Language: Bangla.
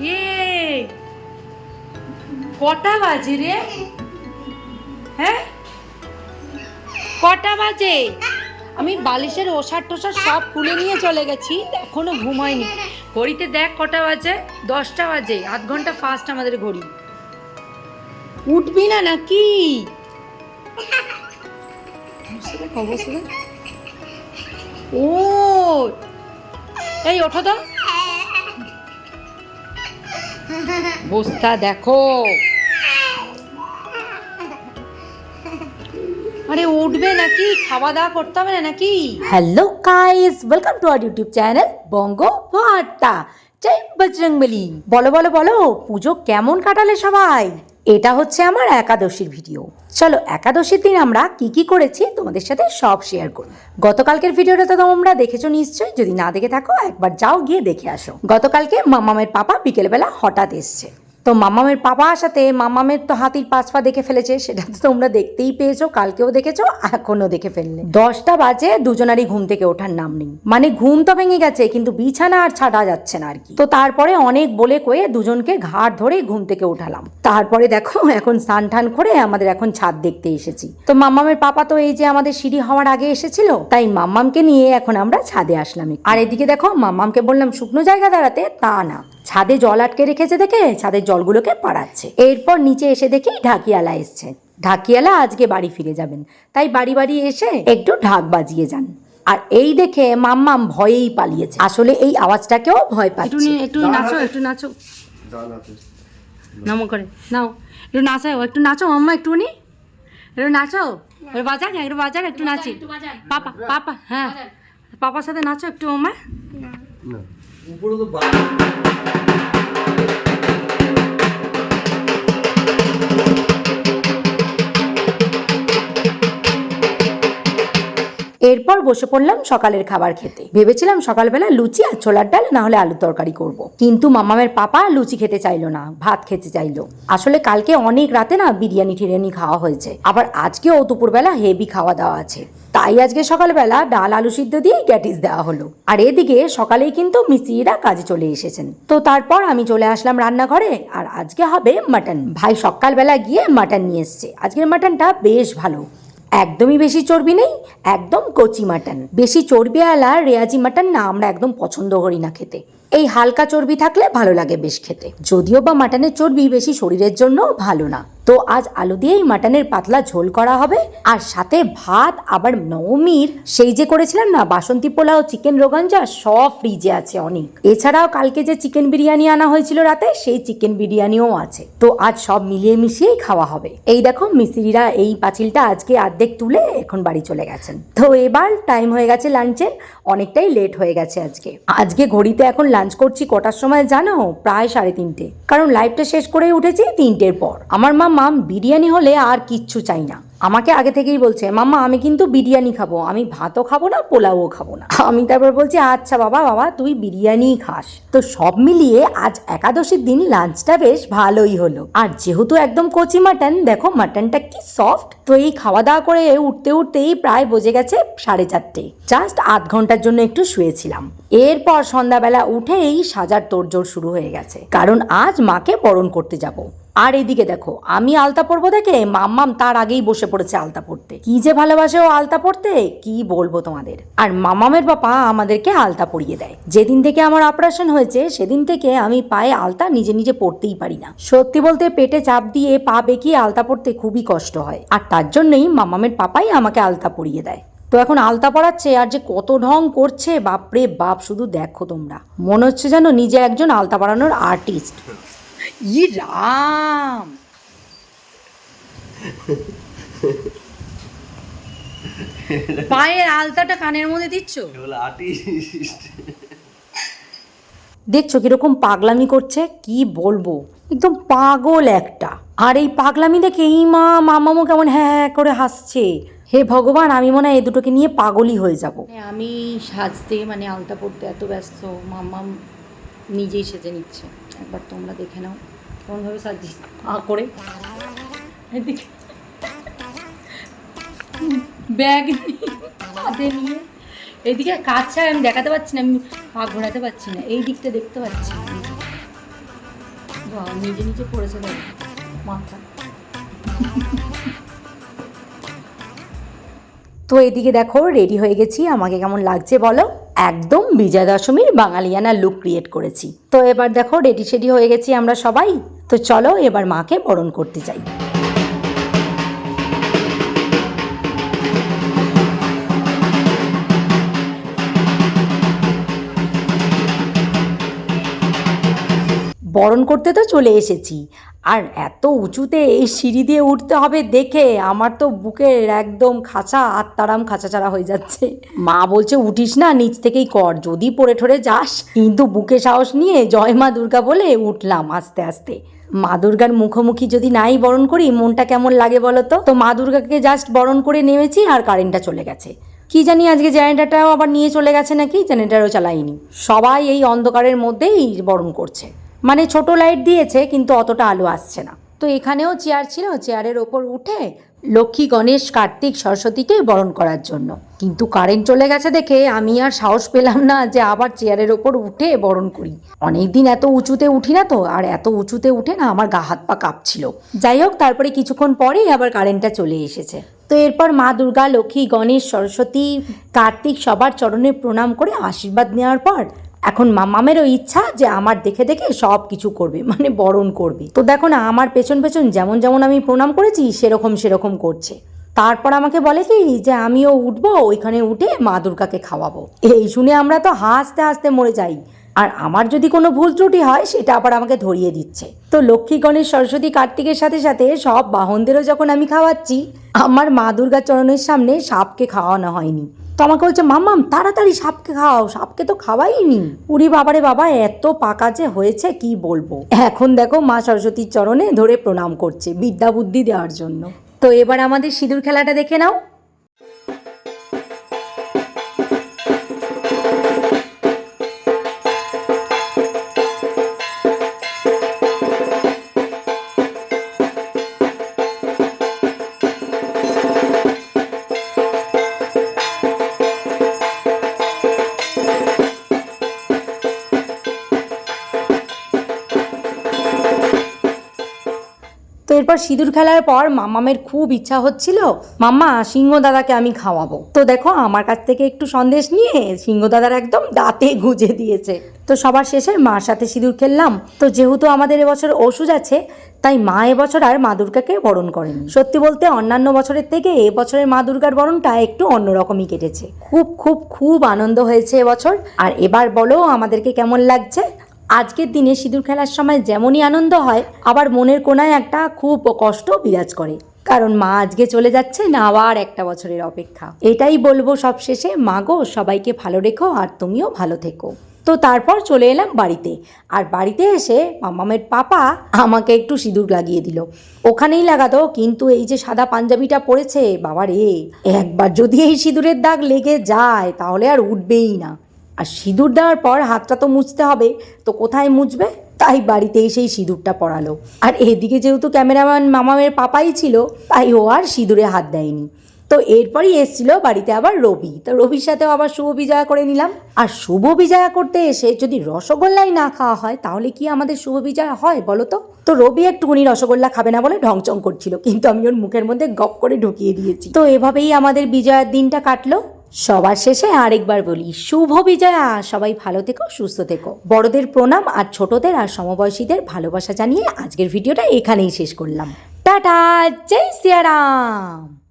ইয়ে কটা বাজে রে? হ্যাঁ? কটা বাজে? আমি বালিশের ওষার টোষার সব খুলে নিয়ে চলে গেছি, এখনও ঘুমাইনি। ঘড়িতে দেখ কটা বাজে, দশটা বাজে, আধ ঘণ্টা ফাস্ট আমাদের ঘড়ি। উঠবি না নাকি। ও, এই ওঠো তো। বস্তা দেখো। আরে, উঠবে নাকি? খাওয়া দাওয়া করতে হবে নাকি? Hello guys welcome to our YouTube channel Banga Barta জয় বজরংবলী বলো বলো বলো, পুজো কেমন কাটালে সবাই? এটা হচ্ছে আমার একাদশীর ভিডিও। চলো, একাদশীর দিন আমরা কি কি করেছি তোমাদের সাথে সব শেয়ার করব গতকালকের ভিডিওটা তো তোমরা দেখেছ নিশ্চয়ই, যদি না দেখে থাকো, একবার যাও গিয়ে দেখে আসো। গতকালকে মামামের পাপা বিকেলবেলা হঠাৎ এসছে। তো মামামের পাপা আসাতে মামামের তো হাতির পাঁচ পা দেখে ফেলেছে, সেটা তো তোমরা দেখতেই পেয়েছ, কালকেও দেখেছ এখনও দেখে ফেললে। দশটা বাজে, দুজনারই ঘুম থেকে ওঠার নাম নেই। মানে ঘুম তো ভেঙে গেছে, কিন্তু বিছানা আর ছাটা যাচ্ছে না আর কি। তো তারপরে অনেক বলে কয়ে দুজনকে ঘাট ধরে ঘুম থেকে উঠালাম তারপরে দেখো, এখন স্নান টান করে আমাদের এখন ছাদ দেখতে এসেছি। তো মাম্মামের পাপা তো এই যে আমাদের সিঁড়ি হওয়ার আগে এসেছিল, তাই মাম্মামকে নিয়ে এখন আমরা ছাদে আসলাম আর এদিকে দেখো মাম্মামকে বললাম, শুকনো জায়গা দাঁড়াতে? তা না। ছাদে জল আটকে রেখেছে দেখে ছাদের জলগুলোকে পাড়াচ্ছে। এরপর নিচে এসে দেখি ঢাকিয়ালা এসছে। ঢাকিয়ালা আজকে বাড়ি ফিরে যাবেন। তাই বাড়ি বাড়ি এসে একটু ঢাক বাজিয়ে যান। আর এই দেখে মাম্মাম ভয়েই পালিয়েছে। আসলে এই আওয়াজটাকেও ভয় পাচ্ছে। একটু নাচো একটু নাচো। নম করে নাও। একটু নাচাও একটু নাচো মাম্মা একটুখানি। একটু নাচো একটু বাজাক একটু একটু নাচি। পাপা পাপা হ্যাঁ। পাপার সাথে নাচো একটু মাম্মা। উপরে তো বা- এরপর বসে পড়লাম সকালের খাবার খেতে। ভেবেছিলাম সকালবেলা লুচি আর ছোলার ডাল না হলে আলুর তরকারি করব। কিন্তু মামামের পাপা লুচি খেতে চাইলো না, ভাত খেতে চাইলো। আসলে কালকে অনেক রাতে না বিরিয়ানি টিরিয়ানি খাওয়া হয়েছে। আবার আজকেও দুপুরবেলা হেভি খাওয়া দাওয়া আছে। তাই আজকে সকালবেলা ডাল আলু সিদ্ধ দিয়ে গ্যাটিস দেওয়া হলো। আর এদিকে সকালেই কিন্তু মিস্ত্রিরা কাজে চলে এসেছেন। তো তারপর আমি চলে আসলাম রান্নাঘরে, আর আজকে হবে মাটন। ভাই সকালবেলা গিয়ে মাটন নিয়ে এসছে। আজকের মাটনটা বেশ ভালো। একদমই বেশি চর্বি নেই, একদম কচি মাটন। বেশি চর্বিওয়ালা রেয়াজি মাটন না, আমরা একদম পছন্দ করি না খেতে। এই হালকা চর্বি থাকলে ভালো লাগে বেশ খেতে। যদিও বা মাটনের চর্বি বেশি শরীরের জন্য ভালো না। তো আজ আলু দিয়েই মাটনের পাতলা ঝোল করা হবে। আর সাথে ভাত, আবার নবমীর সেই যে করেছিলাম না, বাসন্তী পোলাও, চিকেন রোগাঞ্জা, সব ফ্রিজে আছে অনেক। এছাড়াও কালকে যে চিকেন বিরিয়ানি আনা হয়েছিল রাতে, সেই চিকেন বিরিয়ানিও আছে। তো আজ সব মিলিয়ে মিশিয়েই খাওয়া হবে। এই দেখো মিস্ত্রিরা এই পাঁচিলটা আজকে অর্ধেক তুলে এখন বাড়ি চলে গেছেন। তো এবার টাইম হয়ে গেছে লাঞ্চের অনেকটাই লেট হয়ে গেছে আজকে। আজকে ঘড়িতে এখন লাঞ্চ করছি কটার সময় জানো? প্রায় সাড়ে তিনটে। কারণ লাইভটা শেষ করে উঠেছি তিনটের পর। আমার মা মাম বিরিয়ানি হলে আর কিচ্ছু চাই না। আমাকে আগে থেকেই বলছে, মাম্মা, আমি কিন্তু বিরিয়ানি খাব। আমি ভাতও খাব না পোলাও খাব না। আমি তারপর বলছি আচ্ছা বাবা বাবা, তুই বিরিয়ানিই খাস। তো সব মিলিয়ে আজ একাদশীর দিন লাঞ্চটা বেশ ভালোই হলো। আর যেহেতু একদম কচি মাটন, দেখো মাটনটা কি সফট তো এই খাওয়া দাওয়া করে উঠতে উঠতেই প্রায় বোঝে গেছে সাড়ে চারটে। জাস্ট আধ ঘণ্টার জন্য একটু শুয়েছিলাম। এরপর সন্ধ্যাবেলা উঠেই সাজার তোড়জোড় শুরু হয়ে গেছে। কারণ আজ মাকে বরণ করতে যাব। আর এদিকে দেখো, আমি আলতা পরবো দেখে মাম্মাম তার আগেই বসে পড়েছে আলতা পড়তে কি যে ভালোবাসে ও আলতা পড়তে কি বলব তোমাদের? আর মামামের বাবা আমাদেরকে আলতা পরিয়ে দেয়। যেদিন থেকে আমার অপারেশন হয়েছে, সেদিন থেকে আমি পায়ে আলতা নিজে নিজে পড়তেই পারি না। সত্যি বলতে পেটে চাপ দিয়ে পা বেঁকিয়ে আলতা পড়তে খুবই কষ্ট হয়। আর তার জন্যই মামামের পাপাই আমাকে আলতা পরিয়ে দেয়। তো এখন আলতা পড়াচ্ছে আর যে কত ঢং করছে, বাপরে বাপ, শুধু দেখো তোমরা। মনে হচ্ছে যেন নিজে একজন আলতা পড়ানোর আর্টিস্ট ই রাম। পায়ের আলতাটা কানের মধ্যে দিচ্ছ। দেখছ কীরকম পাগলামি করছে? কি বলব? একদম পাগল একটা। আর এই পাগলামি দেখে এই মা মামামও কেমন হ্যাঁ হ্যাঁ করে হাসছে। হে ভগবান আমি মনে হয় এ দুটোকে নিয়ে পাগলই হয়ে যাব। আমি সাজতে মানে আলতা পড়তে এত ব্যস্ত মাম্মাম নিজেই সেজে নিচ্ছে। একবার তোমরা দেখে নাও। কেমনভাবে সাজি আ করে। এদিকে। ব্যাগ নিয়ে হাতে নিয়ে। এইদিকে কাজ ছাড়া আমি দেখাতে পাচ্ছি না আমি পা ঘোরাতে পারছি না। এই দিকটা দেখতে পাচ্ছি। না বাহ, নিজে নিজে পড়েছে দেখ মাথা। তো এদিকে দেখো রেডি হয়ে গেছি। আমাকে কেমন লাগছে বলো? একদম বিজয়া দশমীর বাঙালিয়ানা লুক ক্রিয়েট করেছি। তো এবার দেখো রেডি সেডি হয়ে গেছি আমরা সবাই। তো চলো এবার মাকে বরণ করতে যাই। বরণ করতে তো চলে এসেছি। আর এত উঁচুতে এই সিঁড়ি দিয়ে উঠতে হবে দেখে আমার তো বুকের একদম খাঁচা আত্মারাম খাঁচা ছাড়া হয়ে যাচ্ছে। মা বলছে, উঠিস না, নিচ থেকেই কর। যদি পড়ে ঠরে যাস, কিন্তু বুকে সাহস নিয়ে জয় মা দুর্গা বলে উঠলাম আস্তে আস্তে। মা দুর্গার মুখোমুখি যদি নাই বরণ করি, মনটা কেমন লাগে বলো তো? তো মা দুর্গাকে জাস্ট বরণ করে নেমেছি আর কারেন্টটা চলে গেছে। কি জানি আজকে জেনারেটারটাও আবার নিয়ে চলে গেছে নাকি? জেনারেটারও চালাইনি সবাই এই অন্ধকারের মধ্যেই বরণ করছে। মানে ছোট লাইট দিয়েছে, কিন্তু অতটা আলো আসছে না। তো এখানেও চেয়ার ছিল চেয়ারের ওপর উঠে লক্ষ্মী, গণেশ, কার্তিক, সরস্বতীকে বরণ করার জন্য। কিন্তু কারেন্ট চলে গেছে দেখে আমি আর সাহস পেলাম না যে আবার চেয়ারের ওপর উঠে বরণ করি। অনেকদিন এত উঁচুতে উঠি না তো, আর এত উঁচুতে উঠে না আমার গা হাত পা কাঁপছিল। যাই হোক, তারপরে কিছুক্ষণ পরেই আবার কারেন্টটা চলে এসেছে। তো এরপর মা দুর্গা, লক্ষ্মী, গণেশ, সরস্বতী, কার্তিক সবার চরণে প্রণাম করে আশীর্বাদ নেওয়ার পর এখন মামামেরও ইচ্ছা যে আমার দেখে দেখে সব কিছু করবে মানে বরণ করবে। তো দেখো না, আমার পেছন পেছন যেমন যেমন আমি প্রণাম করেছি, সেরকম সেরকম করছে। তারপর আমাকে বলে কি, যে আমিও উঠবো, ওইখানে উঠে মা দুর্গাকে খাওয়াবো। এই শুনে আমরা তো হাসতে হাসতে মরে যাই। আর আমার যদি কোনো ভুল ত্রুটি হয়, সেটা আবার আমাকে ধরিয়ে দিচ্ছে। তো লক্ষ্মী, গণেশ, সরস্বতী, কার্তিকের সাথে সাথে সব বাহনদেরও যখন আমি খাওয়াচ্ছি, আমার মা দুর্গার চরণের সামনে সাপকে খাওয়ানো হয়নি। তো আমাকে বলছে মাম্মাম তাড়াতাড়ি সাপকে খাওয়াও সাপকে তো খাওয়াইনি। উড়ি বাবারে বাবা এত পাকা যে হয়েছে কি বলব? এখন দেখো মা সরস্বতীর চরণে ধরে প্রণাম করছে বিদ্যা বুদ্ধি দেওয়ার জন্য। তো এবার আমাদের সিঁদুর খেলাটা দেখে নাও। এরপর সিঁদুর খেলার পর মামামের খুব ইচ্ছা হচ্ছিল, মাম্মা সিংহ দাদাকে আমি খাওয়াবো। তো দেখো, আমার কাছ থেকে একটু সন্দেশ নিয়ে সিংহ দাদার একদম দাঁতে গুঁজে দিয়েছে। তো সবার শেষে মার সাথে সিঁদুর খেললাম। তো যেহেতু আমাদের এবছর ওষুধ আছে, তাই মা এবছর আর মা দুর্গাকে বরণ করেন। সত্যি বলতে, অন্যান্য বছরের থেকে এবছরের মা দুর্গার বরণটা একটু অন্যরকমই কেটেছে। খুব খুব খুব আনন্দ হয়েছে এবছর। আর এবার বলো, আমাদেরকে কেমন লাগছে? আজকের দিনে সিঁদুর খেলার সময় যেমনই আনন্দ হয়, আবার মনের কোনায় একটা খুব কষ্ট বিরাজ করে। কারণ মা আজকে চলে যাচ্ছে না আবার একটা বছরের অপেক্ষা। এটাই বলব সব শেষে মা গো, সবাইকে ভালো রেখো আর তুমিও ভালো থেকো। তো তারপর চলে এলাম বাড়িতে। আর বাড়িতে এসে মামামের পাপা আমাকে একটু সিঁদুর লাগিয়ে দিল। ওখানেই লাগাতো, কিন্তু এই যে সাদা পাঞ্জাবিটা পরেছে বাবা রে একবার যদি এই সিঁদুরের দাগ লেগে যায়, তাহলে আর উঠবেই না। আর সিঁদুর দেওয়ার পর হাতটা তো মুছতে হবে, তো কোথায় মুছবে? তাই বাড়িতে এসেই সিঁদুরটা পরালো। আর এদিকে যেহেতু ক্যামেরাম্যান মামামের পাপাই ছিল, তাই ও আর সিঁদুরে হাত দেয়নি। তো এরপরই এসছিল বাড়িতে আবার রবি। তো রবির সাথেও আবার শুভ বিজয়া করে নিলাম। আর শুভ বিজয়া করতে এসে যদি রসগোল্লাই না খাওয়া হয়, তাহলে কি আমাদের শুভ বিজয়া হয় বলো তো? তো রবি একটুখানি রসগোল্লা খাবে না বলে ঢংচং করছিল, কিন্তু আমি ওর মুখের মধ্যে গপ করে ঢুকিয়ে দিয়েছি। তো এভাবেই আমাদের বিজয়ার দিনটা কাটলো। সবার শেষে আরেকবার বলি, শুভ বিজয়া। সবাই ভালো থেকো, সুস্থ থেকো। বড়দের প্রণাম আর ছোটদের আর সমবয়সীদের ভালোবাসা জানিয়ে আজকের ভিডিওটা এখানেই শেষ করলাম। টাটা, জয় সিয়ারাম।